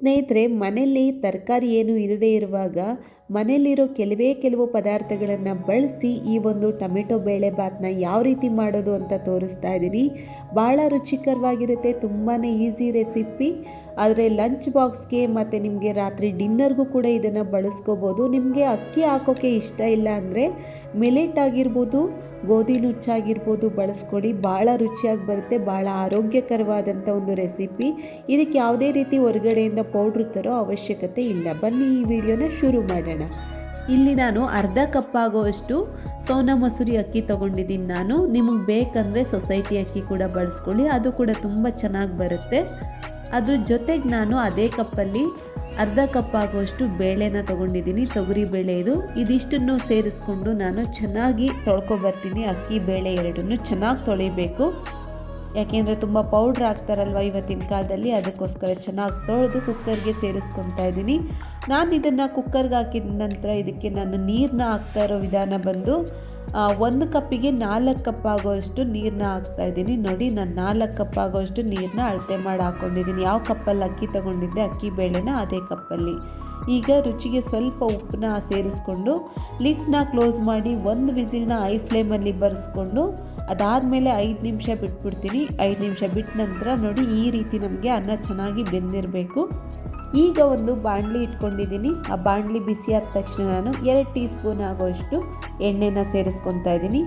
ಸ್ನೇಹಿತರೆ ಮನೆಯಲ್ಲಿ ತರಕಾರಿ ಏನು ಇರದೇ ಇರುವಾಗ ಮನೆಯಲ್ಲಿರೋ ಕೆಲವೇ ಕೆಲವು ಪದಾರ್ಥಗಳನ್ನು ಬಳಸಿ ಈ ಒಂದು ಟೊಮೆಟೊ ಬೇಳೆ ಬಾತನ್ನ ಯಾವ ರೀತಿ ಮಾಡೋದು ಅಂತ ತೋರಿಸ್ತಾ ಇದ್ದೀನಿ ಭಾಳ ರುಚಿಕರವಾಗಿರುತ್ತೆ ತುಂಬಾ ಈಸಿ ರೆಸಿಪಿ. ಆದರೆ ಲಂಚ್ ಬಾಕ್ಸ್ಗೆ ಮತ್ತು ನಿಮಗೆ ರಾತ್ರಿ ಡಿನ್ನರ್ಗೂ ಕೂಡ ಇದನ್ನು ಬಳಸ್ಕೋಬೋದು. ನಿಮಗೆ ಅಕ್ಕಿ ಹಾಕೋಕ್ಕೆ ಇಷ್ಟ ಇಲ್ಲ ಅಂದರೆ ಮಿಲೆಟ್ ಆಗಿರ್ಬೋದು, ಗೋಧಿ ನುಚ್ಚಾಗಿರ್ಬೋದು ಬಳಸ್ಕೊಡಿ. ಭಾಳ ರುಚಿಯಾಗಿ ಬರುತ್ತೆ ಭಾಳ ಆರೋಗ್ಯಕರವಾದಂಥ ಒಂದು ರೆಸಿಪಿ. ಇದಕ್ಕೆ ಯಾವುದೇ ರೀತಿ ಹೊರಗಡೆಯಿಂದ ಪೌಡ್ರ್ ತರೋ ಅವಶ್ಯಕತೆ ಇಲ್ಲ. ಬನ್ನಿ ಈ ವಿಡಿಯೋನ ಶುರು ಮಾಡೋಣ. ಇಲ್ಲಿ ನಾನು ಅರ್ಧ ಕಪ್ ಆಗೋಷ್ಟು ಸೋನಾ ಮಸೂರಿ ಅಕ್ಕಿ ತೊಗೊಂಡಿದ್ದೀನಿ ನಾನು. ನಿಮಗೆ ಬೇಕಂದರೆ ಸೊಸೈಟಿ ಅಕ್ಕಿ ಕೂಡ ಬಳಸ್ಕೊಳ್ಳಿ. ಅದು ಕೂಡ ತುಂಬ ಚೆನ್ನಾಗಿ ಬರುತ್ತೆ. ಅದ್ರ ಜೊತೆಗೆ ನಾನು ಅದೇ ಕಪ್ಪಲ್ಲಿ ಅರ್ಧ ಕಪ್ ಆಗುವಷ್ಟು ಬೇಳೆನ ತೊಗೊಂಡಿದ್ದೀನಿ. ತೊಗರಿ ಬೇಳೆ ಇದು. ಇದಿಷ್ಟನ್ನು ಸೇರಿಸ್ಕೊಂಡು ನಾನು ಚೆನ್ನಾಗಿ ತೊಳ್ಕೊಬರ್ತೀನಿ. ಅಕ್ಕಿ, ಬೇಳೆ ಎರಡನ್ನು ಚೆನ್ನಾಗಿ ತೊಳಿಬೇಕು. ಯಾಕೆಂದರೆ ತುಂಬ ಪೌಡ್ರ್ ಹಾಕ್ತಾರಲ್ವ ಇವತ್ತಿನ ಕಾಲದಲ್ಲಿ, ಅದಕ್ಕೋಸ್ಕರ ಚೆನ್ನಾಗಿ ತೊಳೆದು ಕುಕ್ಕರ್ಗೆ ಸೇರಿಸ್ಕೊತಾ ಇದ್ದೀನಿ. ನಾನು ಇದನ್ನು ಕುಕ್ಕರ್ಗೆ ಹಾಕಿದ ನಂತರ ಇದಕ್ಕೆ ನಾನು ನೀರನ್ನ ಹಾಕ್ತಾ ಇರೋ ವಿಧಾನ ಬಂದು ಒಂದು ಕಪ್ಪಿಗೆ ನಾಲ್ಕು ಕಪ್ ಆಗೋಷ್ಟು ನೀರನ್ನ ಹಾಕ್ತಾ ಇದ್ದೀನಿ. ನೋಡಿ, ನಾನು ನಾಲ್ಕು ಕಪ್ ಆಗೋಷ್ಟು ನೀರನ್ನ ಅಳತೆ ಮಾಡಿ ಹಾಕ್ಕೊಂಡಿದ್ದೀನಿ ಯಾವ ಕಪ್ಪಲ್ಲಿ ಅಕ್ಕಿ ತೊಗೊಂಡಿದ್ದೆ, ಅಕ್ಕಿ ಬೇಳೆನ ಅದೇ ಕಪ್ಪಲ್ಲಿ. ಈಗ ರುಚಿಗೆ ಸ್ವಲ್ಪ ಉಪ್ಪನ್ನ ಸೇರಿಸ್ಕೊಂಡು ಲಿಟ್ನ ಕ್ಲೋಸ್ ಮಾಡಿ ಒಂದು ವಿಸಿಲ್ನ ಐ ಫ್ಲೇಮಲ್ಲಿ ಬರೆಸ್ಕೊಂಡು ಅದಾದಮೇಲೆ ಐದು ನಿಮಿಷ ಬಿಟ್ಬಿಡ್ತೀನಿ. ಐದು ನಿಮಿಷ ಬಿಟ್ಟ ನಂತರ ನೋಡಿ ಈ ರೀತಿ ನಮಗೆ ಅನ್ನ ಚೆನ್ನಾಗಿ ಬೆಂದಿರಬೇಕು. ಈಗ ಒಂದು ಬಾಣಲಿ ಇಟ್ಕೊಂಡಿದ್ದೀನಿ. ಆ ಬಾಣಲಿ ಬಿಸಿ ಆದ ತಕ್ಷಣ ನಾನು ಎರಡು ಟೀ ಸ್ಪೂನ್ ಆಗೋಷ್ಟು ಎಣ್ಣೆನ ಸೇರಿಸ್ಕೊತಾ ಇದ್ದೀನಿ.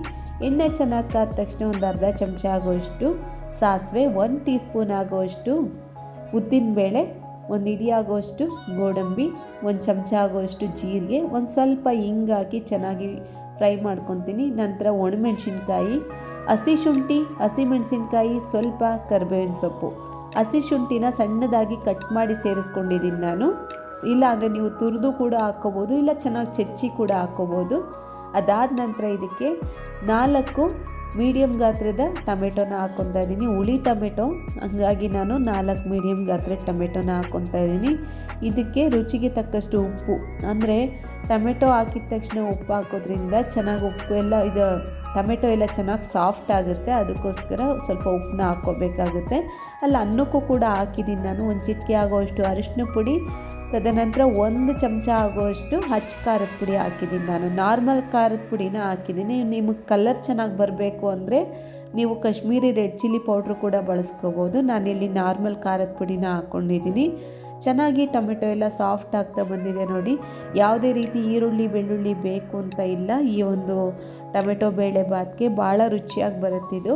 ಎಣ್ಣೆ ಚೆನ್ನಾಗಿ ಕಾದ ತಕ್ಷಣ ಒಂದು ಅರ್ಧ ಚಮಚ ಆಗೋಷ್ಟು ಸಾಸಿವೆ, ಒಂದು ಟೀ ಸ್ಪೂನ್ ಆಗೋಷ್ಟು ಉದ್ದಿನಬೇಳೆ, ಒಂದು ಇಡಿ ಆಗೋಷ್ಟು ಗೋಡಂಬಿ, ಒಂದು ಚಮಚ ಆಗೋಷ್ಟು ಜೀರಿಗೆ, ಒಂದು ಸ್ವಲ್ಪ ಹಿಂಗಾಕಿ ಚೆನ್ನಾಗಿ ಫ್ರೈ ಮಾಡ್ಕೊತೀನಿ. ನಂತರ ಒಣಮೆಣ್ಸಿನ್ಕಾಯಿ, ಹಸಿ ಶುಂಠಿ ಹಸಿಮೆಣಸಿನ್ಕಾಯಿ ಸ್ವಲ್ಪ ಕರ್ಬೇವಿನ ಸೊಪ್ಪು. ಹಸಿ ಶುಂಠಿನ ಸಣ್ಣದಾಗಿ ಕಟ್ ಮಾಡಿ ಸೇರಿಸ್ಕೊಂಡಿದ್ದೀನಿ ನಾನು. ಇಲ್ಲ ಅಂದರೆ ನೀವು ತುರಿದು ಕೂಡ ಹಾಕ್ಕೋಬೋದು, ಇಲ್ಲ ಚೆನ್ನಾಗಿ ಚೆಚ್ಚಿ ಕೂಡ ಹಾಕ್ಕೋಬೋದು. ಅದಾದ ನಂತರ ಇದಕ್ಕೆ ನಾಲ್ಕು ಮೀಡಿಯಮ್ ಗಾತ್ರದ ಟೊಮೆಟೊನ ಹಾಕ್ಕೊತಾ ಇದ್ದೀನಿ. ಹುಳಿ ಟೊಮೆಟೊ, ಹಂಗಾಗಿ ನಾನು ನಾಲ್ಕು ಮೀಡಿಯಮ್ ಗಾತ್ರದ ಟೊಮೆಟೊನ ಹಾಕ್ಕೊತಾ ಇದ್ದೀನಿ. ಇದಕ್ಕೆ ರುಚಿಗೆ ತಕ್ಕಷ್ಟು ಉಪ್ಪು, ಅಂದರೆ ಟೊಮೆಟೊ ಹಾಕಿದ ತಕ್ಷಣ ಉಪ್ಪು ಹಾಕೋದ್ರಿಂದ ಚೆನ್ನಾಗಿ ಉಪ್ಪು ಎಲ್ಲ ಇದು ಟೊಮೆಟೊ ಎಲ್ಲ ಚೆನ್ನಾಗಿ ಸಾಫ್ಟ್ ಆಗುತ್ತೆ. ಅದಕ್ಕೋಸ್ಕರ ಸ್ವಲ್ಪ ಉಪ್ಪನ್ನ ಹಾಕ್ಕೋಬೇಕಾಗುತ್ತೆ. ಅಲ್ಲಿ, ಅನ್ನಕ್ಕೂ ಕೂಡ ಹಾಕಿದ್ದೀನಿ ನಾನು. ಒಂದು ಚಿಟಿಕೆ ಆಗೋಷ್ಟು ಅರಿಶಿನ ಪುಡಿ, ತದನಂತರ ಒಂದು ಚಮಚ ಆಗೋಷ್ಟು ಹಚ್ಚ ಖಾರದ ಪುಡಿ ಹಾಕಿದ್ದೀನಿ ನಾನು. ನಾರ್ಮಲ್ ಖಾರದ ಪುಡಿನ ಹಾಕಿದ್ದೀನಿ ನಿಮಗೆ ಕಲರ್ ಚೆನ್ನಾಗಿ ಬರಬೇಕು ಅಂದರೆ ನೀವು ಕಾಶ್ಮೀರಿ ರೆಡ್ ಚಿಲ್ಲಿ ಪೌಡ್ರ್ ಕೂಡ ಬಳಸ್ಕೋಬೋದು. ನಾನಿಲ್ಲಿ ನಾರ್ಮಲ್ ಖಾರದ ಪುಡಿನ ಹಾಕ್ಕೊಂಡಿದ್ದೀನಿ ಚೆನ್ನಾಗಿ ಟೊಮೆಟೊ ಎಲ್ಲ ಸಾಫ್ಟ್ ಆಗ್ತಾ ಬಂದಿದೆ ನೋಡಿ. ಯಾವುದೇ ರೀತಿ ಈರುಳ್ಳಿ, ಬೆಳ್ಳುಳ್ಳಿ ಬೇಕು ಅಂತ ಇಲ್ಲ. ಈ ಒಂದು ಟೊಮೆಟೊ ಬೇಳೆ ಬಾತ್ಗೆ ಭಾಳ ರುಚಿಯಾಗಿ ಬರುತ್ತಿದ್ದು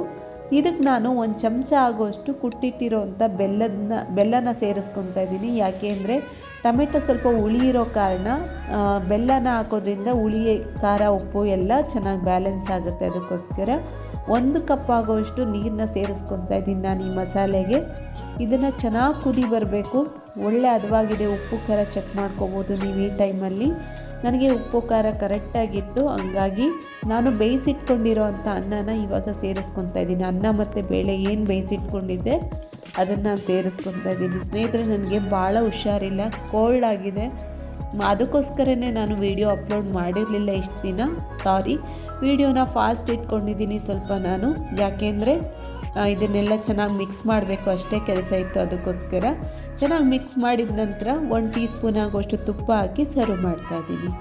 ಇದಕ್ಕೆ ನಾನು ಒಂದು ಚಮಚ ಆಗೋಷ್ಟು ಕುಟ್ಟಿಟ್ಟಿರೋವಂಥ ಬೆಲ್ಲದನ್ನ ಬೆಲ್ಲನ ಸೇರಿಸ್ಕೊತಾ ಇದ್ದೀನಿ. ಯಾಕೆ ಅಂದರೆ ಟೊಮೆಟೊ ಸ್ವಲ್ಪ ಹುಳಿ ಇರೋ ಕಾರಣ ಬೆಲ್ಲನ ಹಾಕೋದ್ರಿಂದ ಹುಳಿ, ಖಾರ, ಉಪ್ಪು ಎಲ್ಲ ಚೆನ್ನಾಗಿ ಬ್ಯಾಲೆನ್ಸ್ ಆಗುತ್ತೆ ಅದಕ್ಕೋಸ್ಕರ. ಒಂದು ಕಪ್ ಆಗೋವಷ್ಟು ನೀರನ್ನ ಸೇರಿಸ್ಕೊತಾ ಇದ್ದೀನಿ ನಾನು ಈ ಮಸಾಲೆಗೆ. ಇದನ್ನು ಚೆನ್ನಾಗಿ ಕುದಿ ಬರಬೇಕು. ಒಳ್ಳೆ ಹದವಾಗಿದೆ. ಉಪ್ಪು, ಖಾರ ಚೆಕ್ ಮಾಡ್ಕೋಬೋದು ನೀವು ಈ ಟೈಮಲ್ಲಿ. ನನಗೆ ಉಪ್ಪು, ಖಾರ ಕರೆಕ್ಟಾಗಿತ್ತು ಹಂಗಾಗಿ ನಾನು ಬೇಯಿಸಿಟ್ಕೊಂಡಿರೋ ಅಂಥ ಅನ್ನನ ಇವಾಗ ಸೇರಿಸ್ಕೊತಾ ಇದ್ದೀನಿ. ಅನ್ನ ಮತ್ತು ಬೇಳೆ ಏನು ಬೇಯಿಸಿಟ್ಕೊಂಡಿದ್ದೆ, ಅದನ್ನು ನಾನು ಸೇರಿಸ್ಕೊತಾ ಇದ್ದೀನಿ. ಸ್ನೇಹಿತರೆ, ನನಗೆ ಭಾಳ ಹುಷಾರಿಲ್ಲ. ಕೋಲ್ಡ್ ಆಗಿದೆ. ಅದಕ್ಕೋಸ್ಕರನೇ ನಾನು ವಿಡಿಯೋ ಅಪ್ಲೋಡ್ ಮಾಡಿರಲಿಲ್ಲ ಇಷ್ಟು ದಿನ. ಸಾರಿ ವಿಡಿಯೋನ ಫಾಸ್ಟ್ ಇಟ್ಕೊಂಡಿದ್ದೀನಿ ಸ್ವಲ್ಪ ನಾನು. ಯಾಕೆಂದರೆ ಇದನ್ನೆಲ್ಲ ಚೆನ್ನಾಗಿ ಮಿಕ್ಸ್ ಮಾಡಬೇಕು ಅಷ್ಟೇ ಕೆಲಸ ಇತ್ತು ಅದಕ್ಕೋಸ್ಕರ. ಚೆನ್ನಾಗಿ ಮಿಕ್ಸ್ ಮಾಡಿದ ನಂತರ ಒಂದು ಟೀ ಸ್ಪೂನ್ ಆಗುವಷ್ಟು ತುಪ್ಪ ಹಾಕಿ ಸರ್ವ್ ಮಾಡ್ತಾ ಇದ್ದೀನಿ.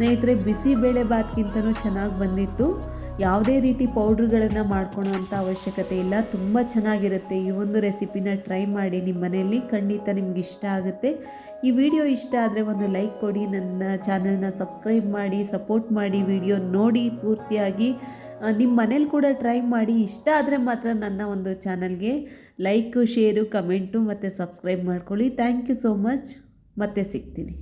ಸ್ನೇಹಿತರೆ ಬಿಸಿಬೇಳೆ ಬಾತ್ಗಿಂತನೂ ಚೆನ್ನಾಗಿ ಬಂದಿತ್ತು. ಯಾವುದೇ ರೀತಿ ಪೌಡ್ರ್ಗಳನ್ನು ಮಾಡ್ಕೊಳೋ ಅಂಥ ಅವಶ್ಯಕತೆ ಇಲ್ಲ. ತುಂಬ ಚೆನ್ನಾಗಿರುತ್ತೆ. ಈ ಒಂದು ರೆಸಿಪಿನ ಟ್ರೈ ಮಾಡಿ ನಿಮ್ಮ ಮನೆಯಲ್ಲಿ. ಖಂಡಿತ ನಿಮ್ಗೆ ಇಷ್ಟ ಆಗುತ್ತೆ. ಈ ವಿಡಿಯೋ ಇಷ್ಟ ಆದರೆ ಒಂದು ಲೈಕ್ ಕೊಡಿ, ನನ್ನ ಚಾನಲ್ನ ಸಬ್ಸ್ಕ್ರೈಬ್ ಮಾಡಿ, ಸಪೋರ್ಟ್ ಮಾಡಿ ವಿಡಿಯೋ ನೋಡಿ ಪೂರ್ತಿಯಾಗಿ. ನಿಮ್ಮ ಮನೇಲಿ ಕೂಡ ಟ್ರೈ ಮಾಡಿ. ಇಷ್ಟ ಆದರೆ ಮಾತ್ರ ನನ್ನ ಒಂದು ಚಾನಲ್ಗೆ ಲೈಕು, ಶೇರು, ಕಮೆಂಟು ಮತ್ತು ಸಬ್ಸ್ಕ್ರೈಬ್ ಮಾಡ್ಕೊಳ್ಳಿ. Thank you so much. ಮತ್ತೆ ಸಿಗ್ತೀನಿ.